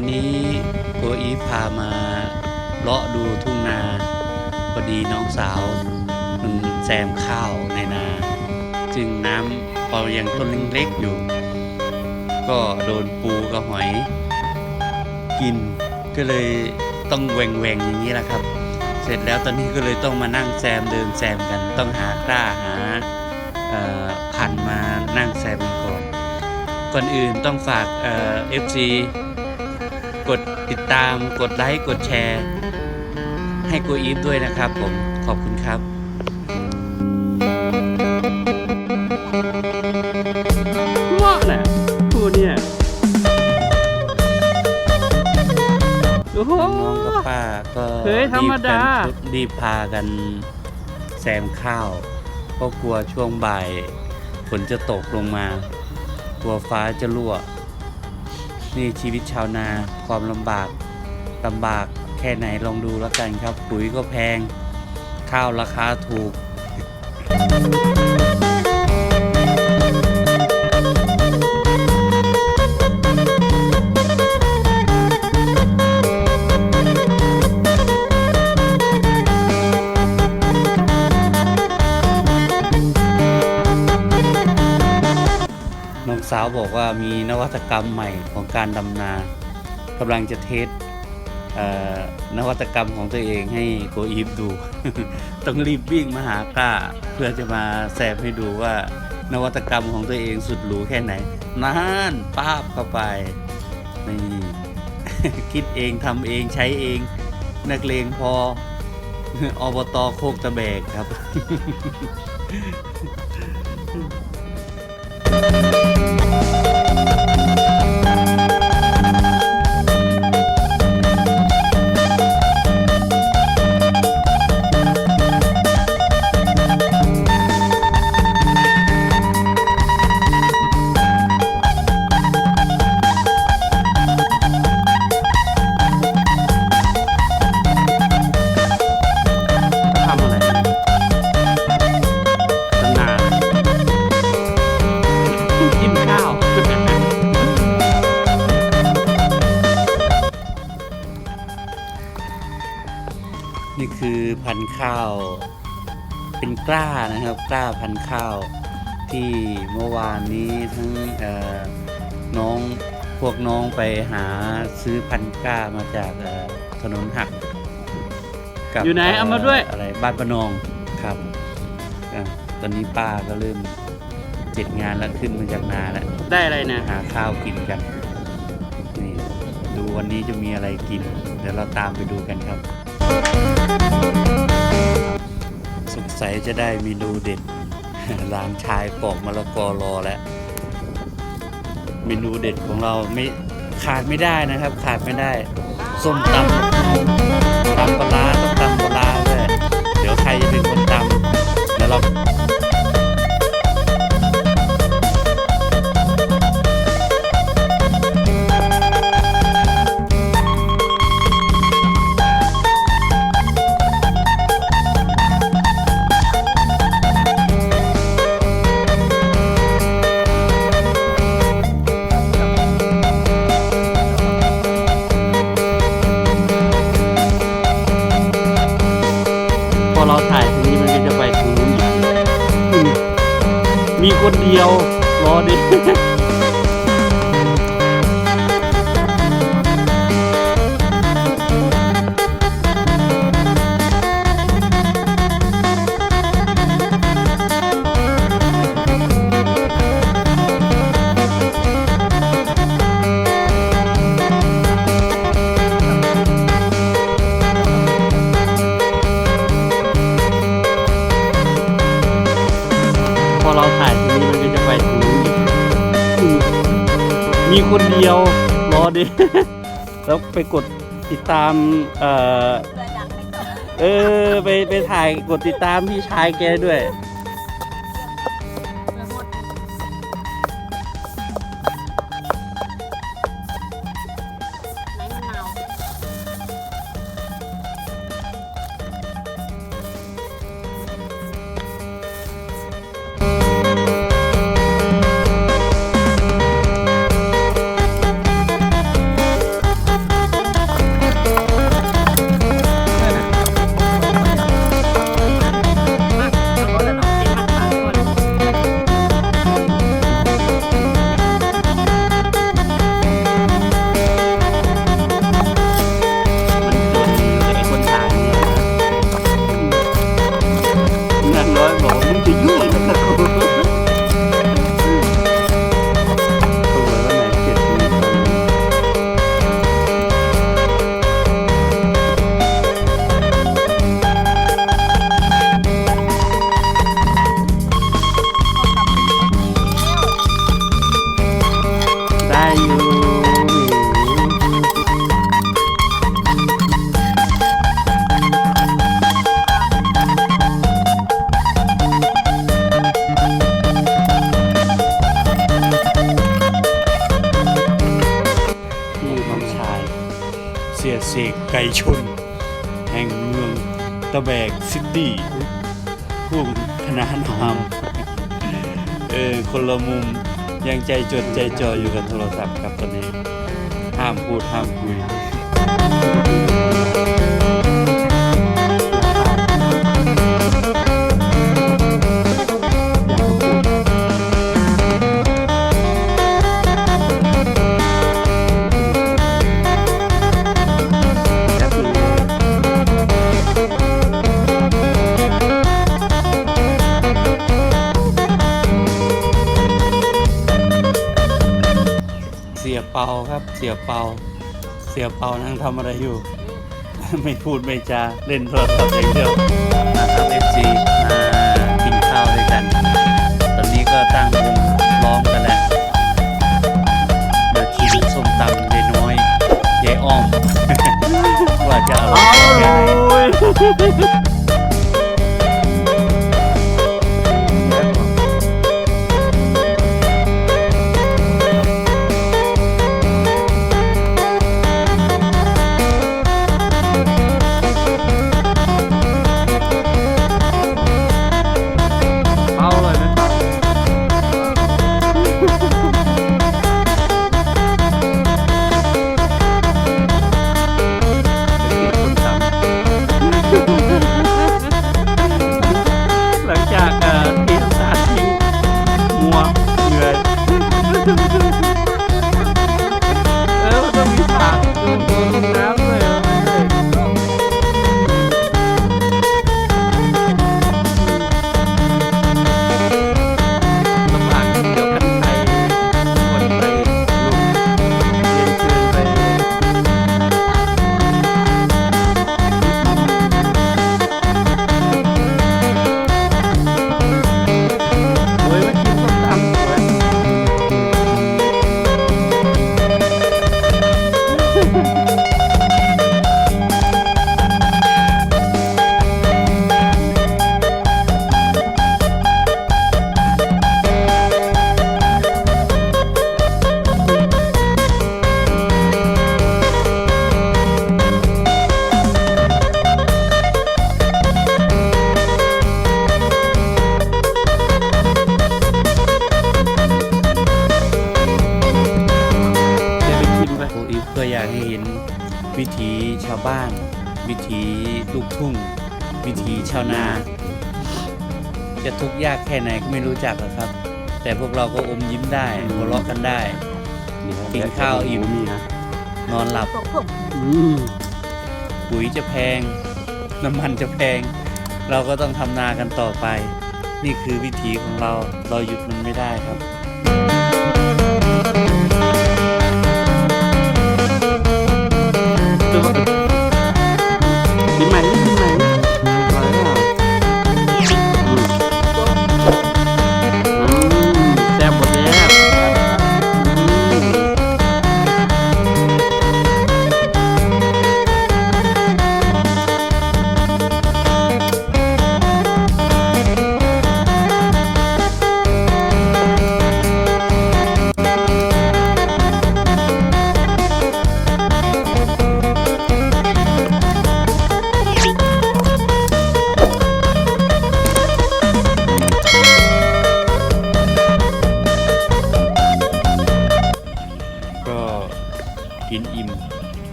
านนะครัวันนี้โกอีฟพามาเลาะดูทุ่งนาพอดีน้องสาวมันแซมข้าวในนา จึงน้ำพอยังต้นเล็กๆอยู่ ก็โดนปูกับหอย กินก็เลยต้องแหวงๆอย่างนี้แหละครับ เสร็จแล้วตอนนี้ก็เลยต้องมานั่งแซมเดินแซมกัน ต้องหากล้าหาเอ่อพันมานั่งแซมก่อน ก่อนอื่นต้องฝากเอฟซีกด ติดตามกดไลค์กดแชร์ ให้กูอีฟด้วยนะครับผมขอบคุณครับเหมาะน่ะพูดเนี่ยโอ้โห น้องกับป้าก็เฮ้ยธรรมดา บกันรีบพากันแซมข้าวเพราะกลัวช่วงบ่ายฝนจะตกลงมา กลัวฟ้าจะรั่ว นี่ชีวิตชาวนาความลำบากลำบากแค่ไหนลองดูแล้วกันครับ ปุ๋ยก็แพง ข้าวราคาถูกน้อ สาวบอกว่ามีนวัตกรรมใหม่ของการดำนากำลังจะเทสนวัตกรรมของตัวเองให้โกอีฟดู ต้องรีบวิ่งมาหากล้า เพื่อจะมาแซมให้ดูว่านวัตกรรมของตัวเองสุดหรูแค่ไหนนานป้าบเข้าไปนี่คิดเองทำเองใช้เอง นักเลงพออบตโคกตะแบกครับ ข้าว เป็นกล้านะครับ กล้าพันธุ์ข้าว ที่เมื่อวานนี้ทั้งเอ่อน้องพวกน้องไปหาซื้อพันธุ์กล้ามาจากเอ่อถนนหักกับอยู่ไหนเอามาด้วยอะไรบ้านประนองครับอะตอนนี้ป้าก็เริ่มเสร็จงานแล้วขึ้นมาจากนาแล้วได้อะไรนะหาข้าวกินกันนี่ดูวันนี้จะมีอะไรกิน เดี๋ยวเราตามไปดูกันครับ สงสัยจะได้เมนูเด็ดหลานชายปอกมะละกอรอแล้วเมนูเด็ดของเราไม่ขาดไม่ได้นะครับ ขาดไม่ได้ส้มตำตำปลาร้าต้องตำปลาร้าด้วยเดี๋ยวใครจะเป็นคนตำเดี๋ยวเรา คนเดียว รอดิ เดียว รอดิแล้วไปกดติดตาม เอ่อเออไปไปถ่ายกดติดตามพี่ชายแกด้วย ไก่ชน แห่งเมืองตะแบกซิตี้ผู้คณะนามเออคนละมุมยังใจจดใจจ่ออยู่กับโทรศัพท์ครับตอนนี้ ห้ามพูดห้ามคุย ยเปาครับเสียเปา เสียเปานั่งทำอะไรอยู่ ไม่พูดไม่จาเล่นโทรศัพท์อย่างเดียวนะครับ FC มากินข้าวด้วยกัน ตอนนี้ก็ตั้งวงล้อมกันแล้วมาชิมส้มตำยายน้อยยายอ้อมว่าจะอร่อยแค่ไหน ชาวนา จะทุกข์ยากแค่ไหนก็ไม่รู้จักหรอกครับ แต่พวกเราก็อมยิ้มได้หัวเราะกันได้ กินข้าวอิ่มมีนะนอนหลับอืมปุ๋ยจะแพง น้ำมันจะแพง เราก็ต้องทำนากันต่อไป นี่คือวิถีของเราเราหยุดมันไม่ได้ครับ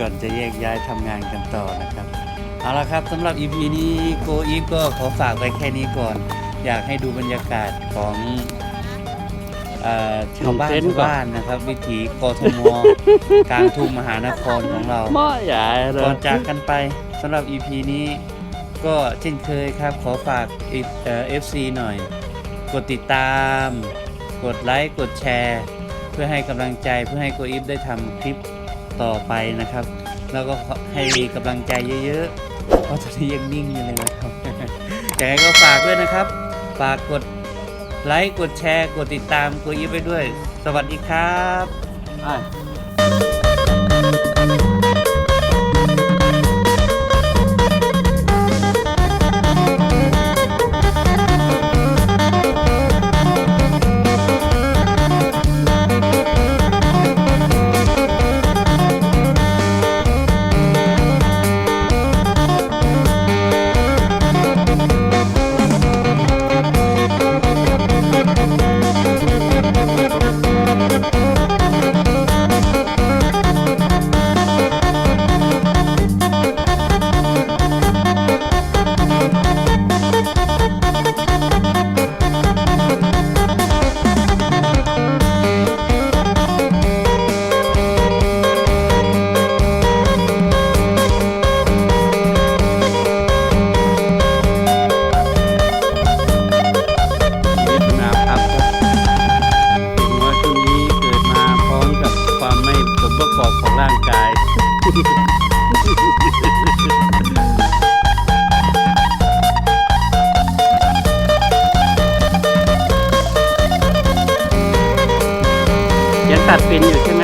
กันก่อนจะแยกย้ายทำงานกันต่อนะครับ เอาละครับสำหรับ EP นี้โกอีฟก็ขอฝากไว้แค่นี้ก่อน อยากให้ดูบรรยากาศของเอ่อชาวบ้านเต็นท์ชาวก่อนบ้านนะครับ วิถีกทม กลางทุ่งมหานครของเราหม้อใหญ่เลก่อยนจากกันไปสำหรับ EP นี้ก็เช่นเคยครับ ขอฝากเอ่อฟซีหน่อย กดติดตาม กดไลค์ กดแชร์ เพื่อให้กำลังใจเพื่อให้โกอีฟได้ทำคลิป ต่อไปนะครับ แล้วก็ให้กำลังใจเยอะๆ เพราะตอนนี้ยังนิ่งอยู่เลยนะครับยังไงก็ฝากด้วยนะครับ ฝากกดไลค์ กดแชร์ กดติดตามโกอีฟไปด้วย สวัสดีครับ ยังตัดเป็นอยู่ใช่ไหม